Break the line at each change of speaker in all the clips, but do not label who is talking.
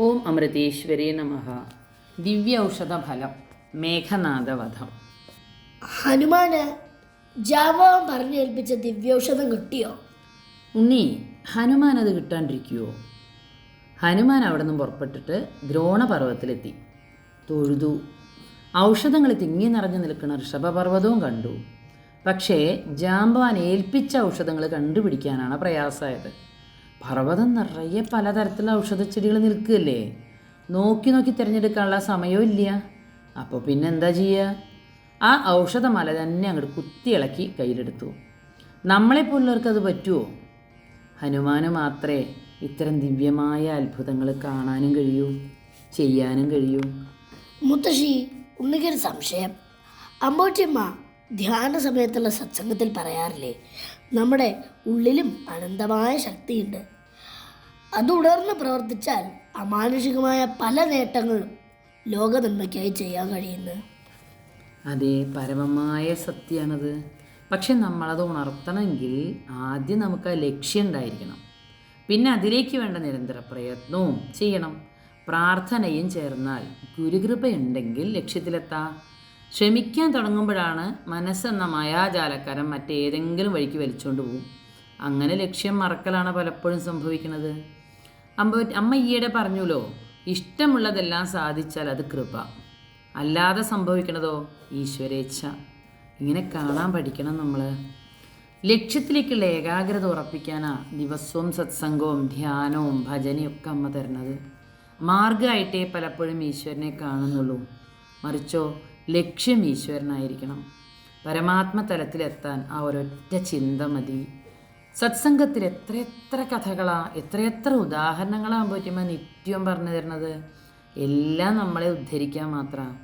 ഓം അമൃതേശ്വരേ നമഃ. ദിവ്യ ഔഷധ ഫലം മേഘനാഥവധം
ഹനുമാന് ഏൽപ്പിച്ച പറഞ്ഞേൽപ്പിച്ച ദിവ്യൌഷധം കിട്ടിയോ?
ഉണ്ണി ഹനുമാൻ അത് കിട്ടാണ്ടിരിക്കുവോ? ഹനുമാൻ അവിടെ നിന്ന് പുറപ്പെട്ടിട്ട് ദ്രോണപർവതത്തിലെത്തി തൊഴുതു. ഔഷധങ്ങൾ തിങ്ങി നിറഞ്ഞു നിൽക്കുന്ന ഋഷഭപർവതവും കണ്ടു. പക്ഷേ ജാമ്പവാൻ ഏൽപ്പിച്ച ഔഷധങ്ങൾ കണ്ടുപിടിക്കാനാണ് പ്രയാസമായത്. പർവതം നിറയെ പലതരത്തിലുള്ള ഔഷധച്ചെടികൾ നിൽക്കുകയല്ലേ? നോക്കി നോക്കി തിരഞ്ഞെടുക്കാനുള്ള സമയവും ഇല്ല. അപ്പോൾ പിന്നെ എന്താ ചെയ്യുക ആ ഔഷധമല തന്നെ അങ്ങോട്ട് കുത്തിയിളക്കി കയ്യിലെടുത്തു. നമ്മളെപ്പോലുള്ളവർക്ക് അത് പറ്റുമോ ഹനുമാന് മാത്രമേ ഇത്തരം ദിവ്യമായ അത്ഭുതങ്ങൾ കാണാനും കഴിയൂ ചെയ്യാനും കഴിയൂ.
മുത്തശ്ശി ഉണ്ണിക്കൊരു സംശയം. അമ്പോറ്റിയമ്മ ധ്യാന സമയത്തുള്ള സത്സംഗത്തിൽ പറയാറില്ലേ നമ്മുടെ ഉള്ളിലും അനന്തമായ ശക്തിയുണ്ട്. അത് ഉണർന്ന് പ്രവർത്തിച്ചാൽ അമാനുഷികമായ പല നേട്ടങ്ങളും ലോകനന്മയ്ക്കായി ചെയ്യാൻ കഴിയുന്നു.
അതെ പരമമായ സത്യമാണത് പക്ഷെ നമ്മളത് ഉണർത്തണമെങ്കിൽ ആദ്യം നമുക്ക് ആ ലക്ഷ്യം ഉണ്ടായിരിക്കണം. പിന്നെ അതിലേക്ക് വേണ്ട നിരന്തര പ്രയത്നവും ചെയ്യണം. പ്രാർത്ഥനയും ചേർന്നാൽ ഗുരുകൃപ ഉണ്ടെങ്കിൽ ലക്ഷ്യത്തിലെത്താം. ശ്രമിക്കാൻ തുടങ്ങുമ്പോഴാണ് മനസ്സെന്ന മായാജാലക്കാരൻ മറ്റേതെങ്കിലും വഴിക്ക് വലിച്ചുകൊണ്ട് പോകും അങ്ങനെ ലക്ഷ്യം മറക്കലാണ് പലപ്പോഴും സംഭവിക്കുന്നത്? അമ്മ അമ്മ ഈയിടെ പറഞ്ഞുല്ലോ ഇഷ്ടമുള്ളതെല്ലാം സാധിച്ചാൽ അത് കൃപ. അല്ലാതെ സംഭവിക്കണതോ? ഈശ്വരേച്ഛ. ഇങ്ങനെ കാണാൻ പഠിക്കണം നമ്മൾ ലക്ഷ്യത്തിലേക്കുള്ള ഏകാഗ്രത ഉറപ്പിക്കാനാ ദിവസവും സത്സംഗവും ധ്യാനവും ഭജനയും ഒക്കെ അമ്മ തരണത് മാർഗമായിട്ടേ പലപ്പോഴും ഈശ്വരനെ കാണുന്നുള്ളൂ. മറിച്ചോ ലക്ഷ്യം ഈശ്വരനായിരിക്കണം. പരമാത്മ തലത്തിലെത്താൻ ആ ഒരൊറ്റ ചിന്ത മതി. സത്സംഗത്തിൽ എത്രയെത്ര കഥകളാ എത്രയെത്ര ഉദാഹരണങ്ങളാ പറ്റുമ്പോൾ നിത്യം പറഞ്ഞു തരുന്നത്. എല്ലാം നമ്മളെ ഉദ്ധരിക്കാൻ മാത്രമാണ്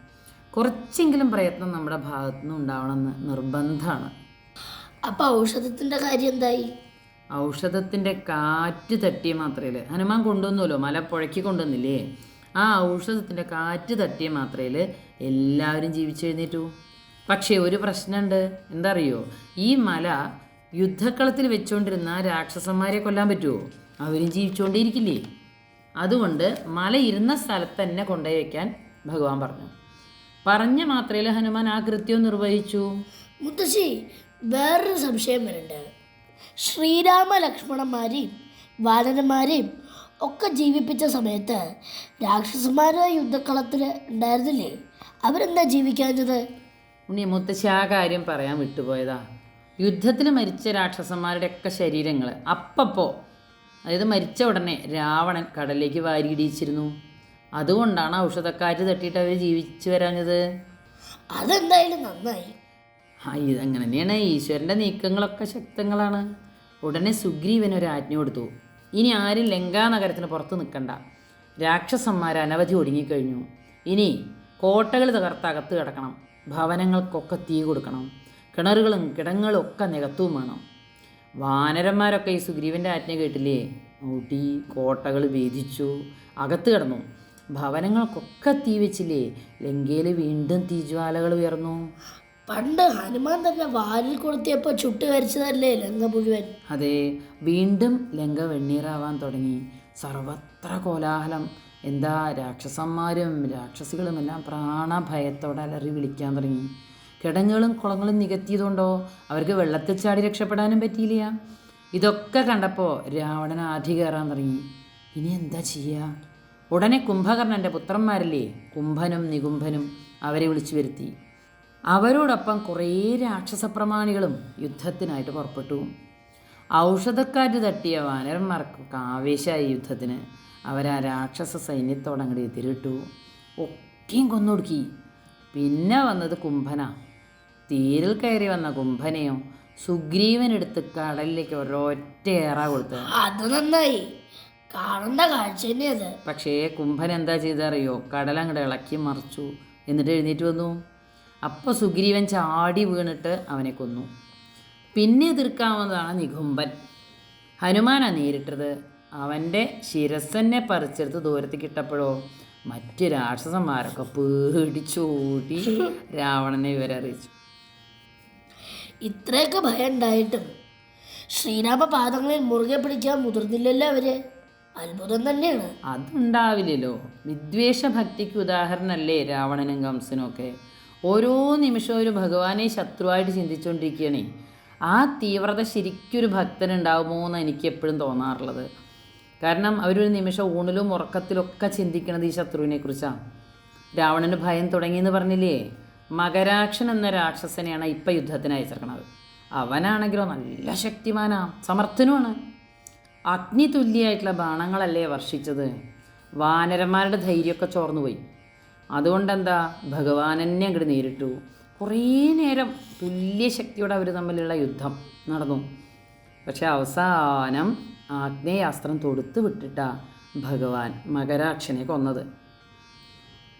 കുറച്ചെങ്കിലും പ്രയത്നം നമ്മുടെ ഭാഗത്തു നിന്ന് ഉണ്ടാവണമെന്ന് നിർബന്ധമാണ്.
അപ്പൊ ഔഷധത്തിന്റെ കാര്യം എന്തായി?
ഔഷധത്തിന്റെ കാറ്റ് തട്ടിയ മാത്രയിൽ ഹനുമാൻ കൊണ്ടുവന്നുല്ലോ മല പുഴക്കി കൊണ്ടുവന്നില്ലേ? ആ ഔഷധത്തിന്റെ കാറ്റ് തട്ടിയ മാത്രയിൽ എല്ലാവരും ജീവിച്ചെഴുന്നേറ്റു. പക്ഷേ ഒരു പ്രശ്നമുണ്ട്. എന്താ അറിയോ ഈ മല യുദ്ധക്കളത്തിൽ വെച്ചുകൊണ്ടിരുന്ന രാക്ഷസന്മാരെ കൊല്ലാൻ പറ്റുമോ അവരും ജീവിച്ചുകൊണ്ടേയിരിക്കില്ലേ അതുകൊണ്ട് മല ഇരുന്ന സ്ഥലത്ത് തന്നെ കൊണ്ടുപോയി വയ്ക്കാൻ ഭഗവാൻ പറഞ്ഞു. പറഞ്ഞ മാത്രയിൽ ഹനുമാൻ ആ കൃത്യം നിർവഹിച്ചു.
മുത്തശ്ശി വേറൊരു സംശയം വരുന്നുണ്ട് ശ്രീരാമ ലക്ഷ്മണന്മാരെയും വാനരന്മാരെയും ഒക്കെ ജീവിപ്പിച്ച സമയത്ത് രാക്ഷസന്മാരെ യുദ്ധക്കളത്തിൽ ഉണ്ടായിരുന്നില്ലേ? അവരെന്താ ജീവിക്കാഞ്ഞത്?
ഉണ്ണി മുത്തശ്ശി ആ കാര്യം പറയാൻ വിട്ടുപോയതാ. യുദ്ധത്തിൽ മരിച്ച രാക്ഷസന്മാരുടെ ഒക്കെ ശരീരങ്ങൾ അപ്പപ്പോ അതായത് മരിച്ച ഉടനെ രാവണൻ കടലിലേക്ക് വാരിയിടിച്ചിരുന്നു അതുകൊണ്ടാണ് ഔഷധക്കാറ്റ് തട്ടിയിട്ട് അവർ ജീവിച്ചു വരാഞ്ഞത്.
അതെന്തായാലും നന്നായി.
ആ ഇതങ്ങനെ തന്നെയാണ്. ഈശ്വരന്റെ നീക്കങ്ങളൊക്കെ ശക്തങ്ങളാണ്. ഉടനെ സുഗ്രീവൻ ഒരു ആജ്ഞ കൊടുത്തു. ഇനി ആരും ലങ്കാനഗരത്തിന് പുറത്ത് നിൽക്കണ്ട രാക്ഷസന്മാർ അനവധി ഒടുങ്ങിക്കഴിഞ്ഞു. ഇനി കോട്ടകൾ തകർത്തകത്ത് കിടക്കണം. ഭവനങ്ങൾക്കൊക്കെ തീ കൊടുക്കണം. കിണറുകളും കിടങ്ങളും ഒക്കെ നികത്തും വേണം. വാനരന്മാരൊക്കെ ഈ സുഗ്രീവന്റെ ആജ്ഞ കേട്ടില്ലേ? ഊട്ടി കോട്ടകൾ വേദിച്ചു അകത്ത് കിടന്നു. ഭവനങ്ങൾക്കൊക്കെ തീ വെച്ചില്ലേ? ലങ്കയിൽ വീണ്ടും തീജ്വാലകൾ ഉയർന്നു.
പണ്ട് ഹനുമാൻ തന്നെ വാലിൽ കൊളുത്തിയപ്പോൾ ചുട്ട് കരിച്ചതല്ലേ ലങ്ക മുഴുവൻ?
അതെ വീണ്ടും ലങ്ക വെണ്ണീറാവാൻ തുടങ്ങി. സർവത്ര കോലാഹലം. എന്താ രാക്ഷസന്മാരും രാക്ഷസികളും എല്ലാം പ്രാണഭയത്തോടെ അലറി വിളിക്കാൻ തുടങ്ങി. കിടങ്ങുകളും കുളങ്ങളും നികത്തിയതുകൊണ്ടോ അവർക്ക് വെള്ളത്തിൽ ചാടി രക്ഷപ്പെടാനും പറ്റിയില്ല. ഇതൊക്കെ കണ്ടപ്പോൾ രാവണൻ ആധി കയറാൻ തുടങ്ങി. ഇനി എന്താ ചെയ്യുക ഉടനെ കുംഭകർണന്റെ പുത്രന്മാരില്ലേ കുംഭനും നികുംഭനും അവരെ വിളിച്ചു വരുത്തി. അവരോടൊപ്പം കുറേ രാക്ഷസപ്രമാണികളും യുദ്ധത്തിനായിട്ട് പുറപ്പെട്ടു. ഔഷധക്കാറ്റ് തട്ടിയ വാനരന്മാർക്കൊക്കെ ആവേശമായി യുദ്ധത്തിന്. അവരാ രാക്ഷസ സൈന്യത്തോട് അങ്ങോട്ട് എതിരിട്ടു. ഒക്കെയും കൊന്നൊടുക്കി. പിന്നെ വന്നത് കുംഭന. തീരിൽ കയറി വന്ന കുംഭനെയോ സുഗ്രീവനെടുത്ത് കടലിലേക്ക് ഒരൊറ്റ ഏറ കൊടുത്തു.
അത് നന്നായി. കാണേണ്ട കാഴ്ച തന്നെയത്.
പക്ഷേ കുംഭൻ എന്താ ചെയ്തറിയോ? കടലങ്ങടെ ഇളക്കി മറിച്ചു. എന്നിട്ട് എഴുന്നേറ്റ് വന്നു. അപ്പോൾ സുഗ്രീവൻ ചാടി വീണിട്ട് അവനെ കൊന്നു. പിന്നെ എതിർക്കാവുന്നതാണ് നികുംബൻ ഹനുമാനാ നേരിട്ടത്. അവന്റെ ശിരസ്സന്നെ പറിച്ചെടുത്ത് ദൂരത്തേക്ക് ഇട്ടപ്പോഴോ മറ്റ് രാക്ഷസന്മാരൊക്കെ പേടിച്ചോടി രാവണനെ ഇവരറിയിച്ചു
ഇത്രയൊക്കെ ഭയം ഉണ്ടായിട്ടും ശ്രീരാമ പാദങ്ങളിൽ മുറുകെ പിടിക്കാൻ മുതിർന്നില്ലല്ലോ അവർ. അത്ഭുതം തന്നെയാണ്.
അതുണ്ടാവില്ലല്ലോ. വിദ്വേഷ ഭക്തിക്ക് ഉദാഹരണമല്ലേ രാവണനും കംസനും ഒക്കെ. ഓരോ നിമിഷവും ഒരു ഭഗവാനെ ശത്രുവായിട്ട് ചിന്തിച്ചുകൊണ്ടിരിക്കുകയാണേ ആ തീവ്രത ശരിക്കൊരു ഭക്തനുണ്ടാവുമോ എന്ന് എനിക്ക് എപ്പോഴും തോന്നാറുള്ളത്. കാരണം അവരൊരു നിമിഷം ഊണിലും ഉറക്കത്തിലൊക്കെ ചിന്തിക്കുന്നത് ഈ ശത്രുവിനെ കുറിച്ചാണ്. രാവണന് ഭയം തുടങ്ങിയെന്ന് പറഞ്ഞില്ലേ? മകരാക്ഷൻ എന്ന രാക്ഷസനെയാണ് ഇപ്പം യുദ്ധത്തിന് അയച്ചിരിക്കണത് അവനാണെങ്കിലോ നല്ല ശക്തിമാനാണ് സമർത്ഥനുമാണ്. അഗ്നി തുല്യമായിട്ടുള്ള ബാണങ്ങളല്ലേ വർഷിച്ചത്? വാനരന്മാരുടെ ധൈര്യമൊക്കെ ചോർന്നുപോയി. അതുകൊണ്ടെന്താ? ഭഗവാൻ തന്നെ അങ്ങോട്ട് നേരിട്ടു. കുറേ നേരം തുല്യ ശക്തിയോടെ അവർ തമ്മിലുള്ള യുദ്ധം നടന്നു. പക്ഷേ അവസാനം ആഗ്നേയാസ്ത്രം തൊടുത്ത് വിട്ടിട്ടാ ഭഗവാൻ മകരാക്ഷനെ കൊന്നത്.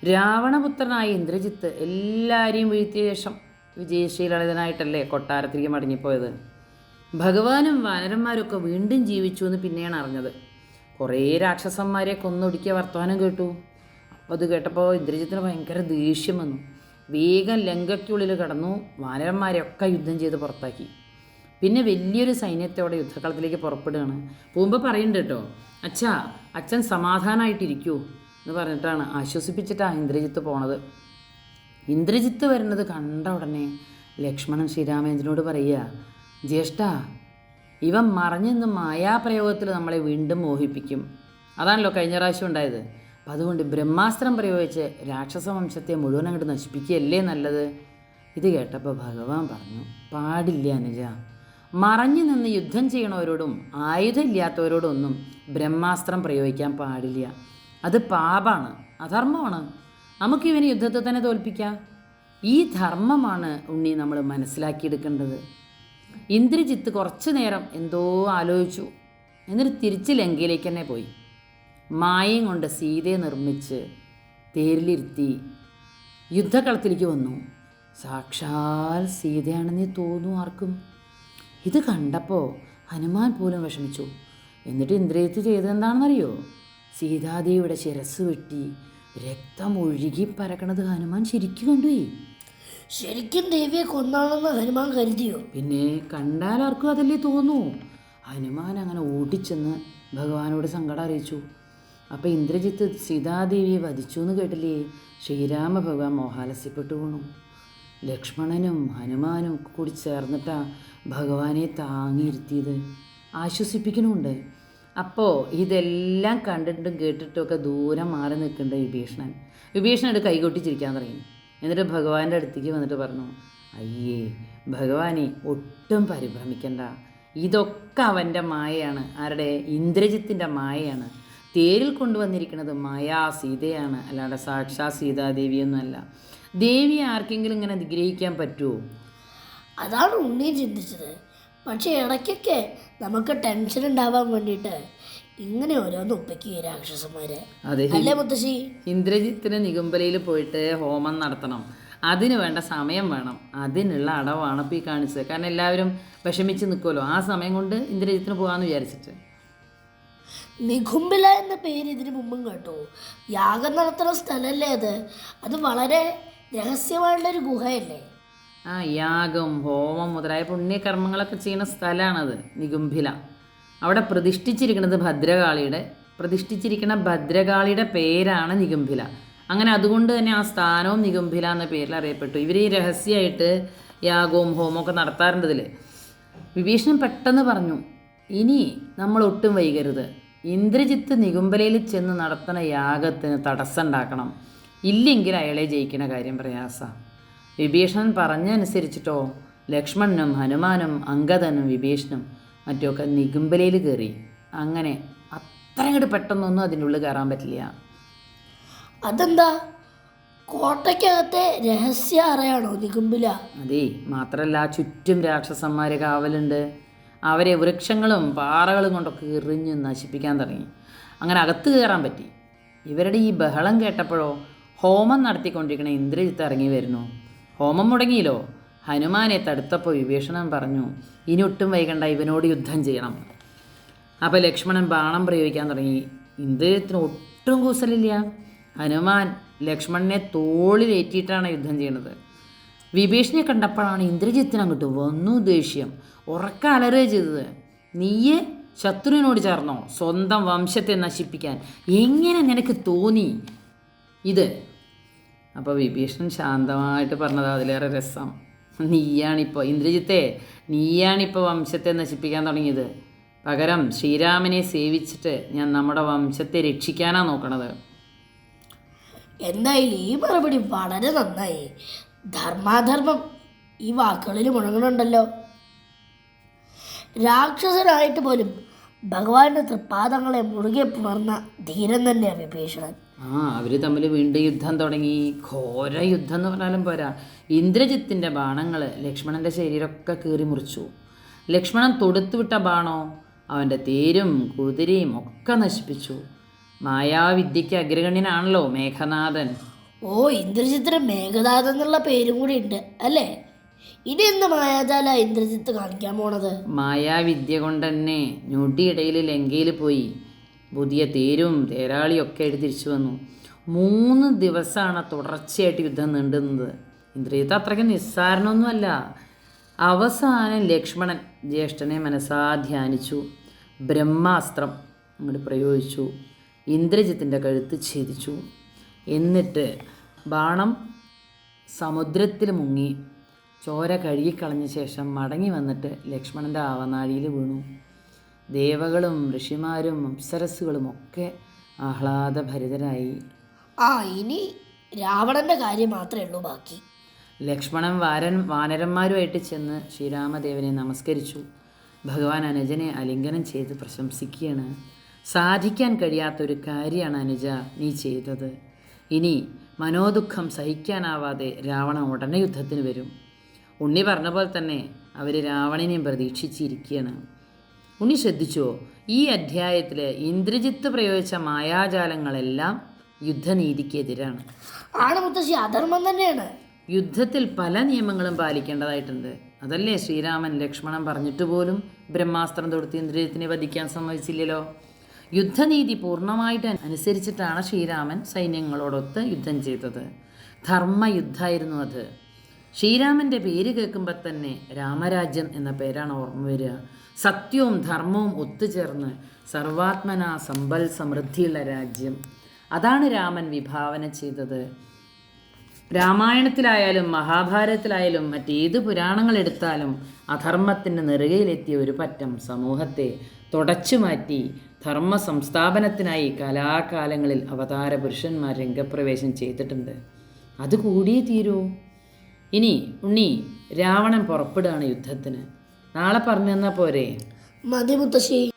രാവണപുത്രനായ ഇന്ദ്രജിത്ത് എല്ലാവരെയും വീഴ്ത്തിയ ശേഷം വിജയശീലളിതനായിട്ടല്ലേ കൊട്ടാരത്തിലേക്ക് മടങ്ങിപ്പോയത്? ഭഗവാനും വാനരന്മാരൊക്കെ വീണ്ടും ജീവിച്ചു എന്ന് പിന്നെയാണ് അറിഞ്ഞത്. കുറേ രാക്ഷസന്മാരെ കൊന്നൊടുക്കിയ വർത്തമാനം കേട്ടു. അപ്പോൾ അത് കേട്ടപ്പോൾ ഇന്ദ്രജിത്തിന് ഭയങ്കര ദേഷ്യം വന്നു. വേഗം ലങ്കയ്ക്കുള്ളിൽ കടന്നു. വാനരന്മാരെയൊക്കെ യുദ്ധം ചെയ്ത് പുറത്താക്കി. പിന്നെ വലിയൊരു സൈന്യത്തോടെ യുദ്ധക്കളത്തിലേക്ക് പുറപ്പെടുകയാണ്. പോകുമ്പോൾ പറയുന്നുണ്ട് കേട്ടോ അച്ഛാ അച്ഛൻ സമാധാനമായിട്ടിരിക്കൂ എന്ന് പറഞ്ഞിട്ടാണ് ആശ്വസിപ്പിച്ചിട്ടാണ് ഇന്ദ്രജിത്ത് പോണത്. ഇന്ദ്രജിത്ത് വരുന്നത് കണ്ട ഉടനെ ലക്ഷ്മണൻ ശ്രീരാമേന്ദ്രനോട് പറയുക ജ്യേഷ്ഠ ഇവൻ മറഞ്ഞു നിന്ന് മായാപ്രയോഗത്തിൽ നമ്മളെ വീണ്ടും മോഹിപ്പിക്കും. അതാണല്ലോ കഴിഞ്ഞ പ്രാവശ്യം ഉണ്ടായത്. അപ്പം അതുകൊണ്ട് ബ്രഹ്മാസ്ത്രം പ്രയോഗിച്ച് രാക്ഷസ വംശത്തെ മുഴുവൻ അങ്ങോട്ട് നശിപ്പിക്കുകയല്ലേ നല്ലത്? ഇത് കേട്ടപ്പോൾ ഭഗവാൻ പറഞ്ഞു പാടില്ല അനുജ മറഞ്ഞു നിന്ന് യുദ്ധം ചെയ്യണവരോടും ആയുധമില്ലാത്തവരോടൊന്നും ബ്രഹ്മാസ്ത്രം പ്രയോഗിക്കാൻ പാടില്ല. അത് പാപാണ് അധർമ്മമാണ്. നമുക്ക് ഇവന് യുദ്ധത്തെ തന്നെ തോൽപ്പിക്കാം. ഈ ധർമ്മമാണ് ഉണ്ണി നമ്മൾ മനസ്സിലാക്കിയെടുക്കേണ്ടത്. ഇന്ദ്രജിത്ത് കുറച്ചു നേരം എന്തോ ആലോചിച്ചു. എന്നിട്ട് തിരിച്ച് ലങ്കയിലേക്ക് തന്നെ പോയി. മായയും കൊണ്ട് സീതയെ നിർമ്മിച്ച് തേരിലിരുത്തി യുദ്ധക്കളത്തിലേക്ക് വന്നു. സാക്ഷാൽ സീതയാണെന്നേ തോന്നും ആർക്കും. ഇത് കണ്ടപ്പോൾ ഹനുമാൻ പോലും വിഷമിച്ചു. എന്നിട്ട് ഇന്ദ്രിയത്ത് ചെയ്തതെന്താണെന്നറിയോ? സീതാദേവിയുടെ ശിരസ് വെട്ടി രക്തം ഒഴുകി പരക്കണത് ഹനുമാൻ ശരിക്കും കണ്ടുപോയി.
ശരിക്കും ദേവിയെ കൊന്നാണെന്ന് ഹനുമാൻ കരുതിയോ?
പിന്നെ കണ്ടാൽ ആർക്കും അതല്ലേ തോന്നൂ. ഹനുമാൻ അങ്ങനെ ഓടിച്ചെന്ന് ഭഗവാനോട് സങ്കടം അറിയിച്ചു. അപ്പോൾ ഇന്ദ്രജിത്ത് സീതാദേവിയെ വധിച്ചു എന്ന് കേട്ടില്ലേ? ശ്രീരാമ ഭഗവാൻ മോഹാലസ്യപ്പെട്ടു വീണു ലക്ഷ്മണനും ഹനുമാനും കൂടി ചേർന്നിട്ടാണ് ഭഗവാനെ താങ്ങിയിരുത്തിയത്. ആശ്വസിപ്പിക്കണമുണ്ട് അപ്പോൾ ഇതെല്ലാം കണ്ടിട്ടും കേട്ടിട്ടും ഒക്കെ ദൂരം മാറി നിൽക്കേണ്ട വിഭീഷണൻ. വിഭീഷണനോട് കൈകൊട്ടിച്ചിരിക്കാൻ തുടങ്ങി. എന്നിട്ട് ഭഗവാന്റെ അടുത്തേക്ക് വന്നിട്ട് പറഞ്ഞു അയ്യേ ഭഗവാനെ ഒട്ടും പരിഭ്രമിക്കണ്ട. ഇതൊക്കെ അവന്റെ മായയാണ്. ആരുടെ? ഇന്ദ്രജിത്തിന്റെ മായയാണ്. തേരിൽ കൊണ്ടുവന്നിരിക്കുന്നത് മായാ സീതയാണ് അല്ലാതെ സാക്ഷാ സീതാദേവിയൊന്നുമല്ല. ദേവിയെ ആർക്കെങ്കിലും ഇങ്ങനെ നിഗ്രഹിക്കാൻ പറ്റുമോ
അതാണ് ഉണ്ണി ചിന്തിച്ചത്. പക്ഷേ ഇടയ്ക്കൊക്കെ നമുക്ക് ടെൻഷൻ ഉണ്ടാവാൻ വേണ്ടിയിട്ട് ഇങ്ങനെ ഓരോന്ന് ഒപ്പിക്കുക രാക്ഷസന്മാരെ.
അതെ
അല്ലേ മുത്തശ്ശി?
ഇന്ദ്രജിത്തിന് നികുംബലയിൽ പോയിട്ട് ഹോമം നടത്തണം. അതിന് വേണ്ട സമയം വേണം. അതിനുള്ള അടവാണ് ഇപ്പോൾ ഈ കാണിച്ചത്. കാരണം എല്ലാവരും വിഷമിച്ച് നിൽക്കുമല്ലോ ആ സമയം കൊണ്ട് ഇന്ദ്രജിത്തിന് പോകാമെന്ന് വിചാരിച്ചിട്ട്.
നിഘുംബില എന്ന പേര് ഇതിനു മുമ്പും കേട്ടു. യാഗം നടത്തുന്ന സ്ഥലമല്ലേ അത്? അത് വളരെ രഹസ്യമായിട്ടുള്ളൊരു ഗുഹയല്ലേ?
ആ യാഗം ഹോമം മുതലായ പുണ്യകർമ്മങ്ങളൊക്കെ ചെയ്യുന്ന സ്ഥലമാണത് നികുംഭില അവിടെ പ്രതിഷ്ഠിച്ചിരിക്കുന്നത് ഭദ്രകാളിയുടെ പ്രതിഷ്ഠിച്ചിരിക്കുന്ന ഭദ്രകാളിയുടെ പേരാണ് നികുംഭില അങ്ങനെ അതുകൊണ്ട് തന്നെ ആ സ്ഥാനവും നികുംഭില എന്ന പേരിൽ അറിയപ്പെട്ടു. ഇവർ ഈ രഹസ്യമായിട്ട് യാഗവും ഹോമവും ഒക്കെ നടത്താറുണ്ട് ഇതിൽ വിഭീഷണൻ പെട്ടെന്ന് പറഞ്ഞു ഇനി നമ്മൾ ഒട്ടും വൈകരുത്. ഇന്ദ്രജിത്ത് നികുംബലയിൽ ചെന്ന് നടത്തുന്ന യാഗത്തിന് തടസ്സം ഉണ്ടാക്കണം. ഇല്ലെങ്കിൽ അയാളെ ജയിക്കുന്ന കാര്യം പ്രയാസ. വിഭീഷണൻ പറഞ്ഞനുസരിച്ചിട്ടോ ലക്ഷ്മണനും ഹനുമാനും അങ്കദനും വിഭീഷണും മറ്റുമൊക്കെ നികുംബലയിൽ കയറി. അങ്ങനെ അത്ര അങ്ങോട്ട് പെട്ടെന്നൊന്നും അതിന്റെ ഉള്ളിൽ കയറാൻ പറ്റില്ല.
അതെന്താ? കോട്ടയ്ക്കകത്തെ രഹസ്യ അറയാണോ നികുംബില?
അതെ മാത്രമല്ല ചുറ്റും രാക്ഷസന്മാർ കാവലുണ്ട്. അവരെ വൃക്ഷങ്ങളും പാറകളും കൊണ്ടൊക്കെ എറിഞ്ഞ് നശിപ്പിക്കാൻ തുടങ്ങി. അങ്ങനെ അകത്ത് കയറാൻ പറ്റി. ഇവരുടെ ഈ ബഹളം കേട്ടപ്പോഴോ ഹോമം നടത്തിക്കൊണ്ടിരിക്കുന്ന ഇന്ദ്രജിത്ത് ഇറങ്ങി വരുന്നു. ഹോമം മുടങ്ങിയില്ലോ? ഹനുമാനെ തടുത്തപ്പോൾ വിഭീഷണൻ പറഞ്ഞു ഇനി ഒട്ടും വൈകണ്ട ഇവനോട് യുദ്ധം ചെയ്യണം. അപ്പോൾ ലക്ഷ്മണൻ ബാണം പ്രയോഗിക്കാൻ തുടങ്ങി. ഇന്ദ്രജിത്തിന് ഒട്ടും കൂസലില്ല. ഹനുമാൻ ലക്ഷ്മണനെ തോളിലേറ്റിയിട്ടാണ് യുദ്ധം ചെയ്യുന്നത് വിഭീഷണെ കണ്ടപ്പോഴാണ് ഇന്ദ്രജിത്തിന് അങ്ങോട്ട് വന്നു ദേഷ്യം. ഉറക്ക അലറുക ചെയ്തത്. നീയെ ശത്രുവിനോട് ചേർന്നോ? സ്വന്തം വംശത്തെ നശിപ്പിക്കാൻ. എങ്ങനെ നിനക്ക് തോന്നി? ഇത് അപ്പോൾ വിഭീഷണൻ ശാന്തമായിട്ട് പറഞ്ഞത് അതിലേറെ രസം. നീയാണിപ്പോൾ ഇന്ദ്രജിത്തെ നീയാണിപ്പോൾ വംശത്തെ നശിപ്പിക്കാൻ തുടങ്ങിയത്. പകരം ശ്രീരാമനെ സേവിച്ചിട്ട് ഞാൻ നമ്മുടെ വംശത്തെ രക്ഷിക്കാനാണ് നോക്കണത്.
എന്തായാലും ഈ മറുപടി വളരെ നന്നായി. ധർമാധർമ്മം ഈ വാക്കുകളിൽ മുഴങ്ങണുണ്ടല്ലോ. രാക്ഷസനായിട്ട് പോലും ഭഗവാന്റെ തൃപ്പാദങ്ങളെ മുറുകെ പുണർന്ന ധീരൻ തന്നെയാണ് വിഭീഷണൻ.
ആ അവർ തമ്മിൽ വീണ്ടും യുദ്ധം തുടങ്ങി. ഘോര യുദ്ധം എന്ന് പറഞ്ഞാലും പോരാ. ഇന്ദ്രജിത്തിന്റെ ബാണങ്ങൾ ലക്ഷ്മണന്റെ ശരീരമൊക്കെ കീറി മുറിച്ചു. ലക്ഷ്മണൻ തൊടുത്തുവിട്ട ബാണോ അവന്റെ തേരും കുതിരയും ഒക്കെ നശിപ്പിച്ചു. മായാവിദ്യയ്ക്ക് അഗ്രഗണ്യനാണല്ലോ മേഘനാഥൻ.
ഓ ഇന്ദ്രജിത്തിന് മേഘനാഥൻ എന്നുള്ള പേരും കൂടി ഉണ്ട് അല്ലേ? ഇനി എന്ത് മായാജാല ഇന്ദ്രജിത്ത് കാണിക്കാൻ പോണത്?
മായാവിദ്യ കൊണ്ട് തന്നെ ഞൊടിയിടയിൽ ലങ്കയിൽ പോയി. പുതിയ തേരും തേരാളിയൊക്കെ ആയിട്ട് തിരിച്ചു വന്നു. മൂന്ന് ദിവസമാണ് തുടർച്ചയായിട്ട് യുദ്ധം നീണ്ടുന്നത്. ഇന്ദ്രിയത്ത് അത്രയ്ക്ക് നിസ്സാരണമൊന്നുമല്ല അവസാനം ലക്ഷ്മണൻ ജ്യേഷ്ഠനെ മനസ്സാ ധ്യാനിച്ചു. ബ്രഹ്മാസ്ത്രം അങ്ങോട്ട് പ്രയോഗിച്ചു. ഇന്ദ്രജിത്തിന്റെ കഴുത്ത് ഛേദിച്ചു. എന്നിട്ട് ബാണം സമുദ്രത്തിൽ മുങ്ങി. ചോര കഴുകിക്കളഞ്ഞ ശേഷം മടങ്ങി വന്നിട്ട് ലക്ഷ്മണന്റെ ആവനാഴിയിൽ വീണു. ദേവകളും ഋഷിമാരും അപ്സരസ്സുകളും ഒക്കെ ആഹ്ലാദഭരിതരായി.
ആ ഇനി രാവണന്റെ കാര്യം മാത്രമേ ഉള്ളൂ ബാക്കി.
ലക്ഷ്മണൻ വാരൻ വാനരന്മാരുമായിട്ട് ചെന്ന് ശ്രീരാമദേവനെ നമസ്കരിച്ചു. ഭഗവാൻ അനുജനെ അലിംഗനം ചെയ്ത് പ്രശംസിക്കുകയാണ്. സാധിക്കാൻ കഴിയാത്തൊരു കാര്യമാണ് അനുജ നീ ചെയ്തത്. ഇനി മനോദുഃഖം സഹിക്കാനാവാതെ രാവണ ഉടനെ യുദ്ധത്തിന് വരും. ഉണ്ണി പറഞ്ഞ പോലെ തന്നെ അവർ രാവണനെയും പ്രതീക്ഷിച്ചിരിക്കുകയാണ്. ഉണ്ണി ശ്രദ്ധിച്ചോ? ഈ അധ്യായത്തിൽ ഇന്ദ്രജിത്ത് പ്രയോഗിച്ച മായാജാലങ്ങളെല്ലാം യുദ്ധനീതിക്കെതിരാണ്.
ആണ് മുത്തശ്ശി അധർമ്മം തന്നെയാണ്.
യുദ്ധത്തിൽ പല നിയമങ്ങളും പാലിക്കേണ്ടതായിട്ടുണ്ട്. അതല്ലേ ശ്രീരാമൻ ലക്ഷ്മണൻ പറഞ്ഞിട്ട് പോലും ബ്രഹ്മാസ്ത്രം തൊടുത്ത് ഇന്ദ്രജിത്തിനെ വധിക്കാൻ സമ്മതിച്ചില്ലല്ലോ? യുദ്ധനീതി പൂർണമായിട്ട് അനുസരിച്ചിട്ടാണ് ശ്രീരാമൻ സൈന്യങ്ങളോടൊത്ത് യുദ്ധം ചെയ്തത്. ധർമ്മയുദ്ധമായിരുന്നു അത്. ശ്രീരാമന്റെ പേര് കേൾക്കുമ്പോൾ തന്നെ രാമരാജ്യം എന്ന പേരാണ് ഓർമ്മ വരിക. സത്യവും ധർമ്മവും ഒത്തുചേർന്ന് സർവാത്മന സമ്പൽ സമൃദ്ധിയുള്ള രാജ്യം. അതാണ് രാമൻ വിഭാവന ചെയ്തത്. രാമായണത്തിലായാലും മഹാഭാരതത്തിലായാലും മറ്റേത് പുരാണങ്ങൾ എടുത്താലും അധർമ്മത്തിന്റെ നെറുകയിലെത്തിയ ഒരു പറ്റം സമൂഹത്തെ തുടച്ചു മാറ്റി ധർമ്മ സംസ്ഥാപനത്തിനായി കലാകാലങ്ങളിൽ അവതാര പുരുഷന്മാർ രംഗപ്രവേശം ചെയ്തിട്ടുണ്ട്. അത് കൂടിയേ തീരൂ. ഇനി ഉണ്ണി രാവണൻ പുറപ്പെടുകയാണ് യുദ്ധത്തിന്. നാളെ പറഞ്ഞു തന്നാൽ പോരെ.
മതി മുത്തശ്ശി.